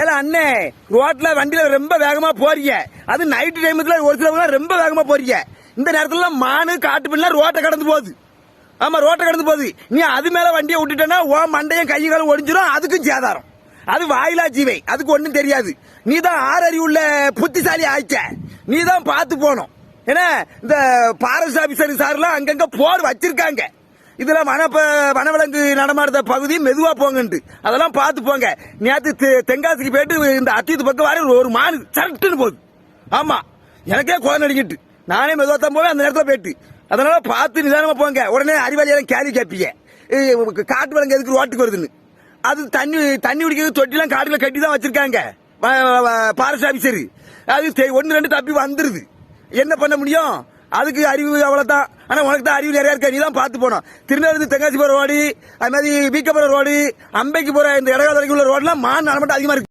ஏல அண்ணே ரோட்ல வண்டியில ரொம்ப வேகமா போறீங்க. அது நைட் டைம்ல ஒரு சிலவங்க ரொம்ப வேகமா போறீங்க. இந்த நேரத்துல மானு காட்டு பிள்ளை ரோட்டை கடந்து போகுது. ஆமா ரோட்டை கடந்து போகுது. நீ அது மேல வண்டியை விட்டுட்டேன்னா ஓ மண்டையும் கை காலம் அதுக்கும் சேதாரம். அது வாயிலா ஜீவை. அதுக்கு ஒன்றும் தெரியாது. நீ தான் ஆறறி உள்ள புத்திசாலி ஆயிச்ச நீ தான் பார்த்து போகணும் ஏன்னா இந்த பாரஸ்ட் ஆபீசர் சார்லாம் அங்கங்க போர் வச்சிருக்காங்க. இதுல வன வனவிலங்கு நடமாடுற பகுதி மெதுவா போங்கன்ட்டு. அதெல்லாம் பார்த்து போங்க. நேற்று தென்காசிக்கு போயிட்டு இந்த அத்தீத்து பக்கம் வர ஒரு மானு சரட்டுன்னு போகுது. ஆமா. எனக்கே குழந்தை நடிக்கிட்டு நானே மெதுவாக தான் போவேன் அந்த நேரத்தில் போயிட்டு. அதனால பார்த்து நிதானமா போங்க. உடனே அறிவாளியெல்லாம் கேள்வி கேட்பீங்க. காட்டு விலங்கு எதுக்கு ரோட்டுக்கு வருதுன்னு. அது தண்ணி தண்ணி குடிக்கிறது தொட்டிலாம் காட்டுல கட்டி தான் வச்சிருக்காங்க. பாரஸ்ட் ஆபீசர் அது ஒன்று ரெண்டு தப்பி வந்துருது. என்ன பண்ண முடியும்? அதுக்கு அறிவு அவ்வளோதான் ஆனால் உனக்கு தான் அறிவு நிறைய இருக்க நீ தான் பார்த்து போனோம் திருநெல்வேலி தென்காசி போகிற ரோடு அது மாதிரி வீக்க ரோடு அம்பைக்கு போகிற இந்த இடகால வரைக்கும் உள்ள ரோடுலாம் மான் நடமாட்டம் அதிகமாக இருக்குது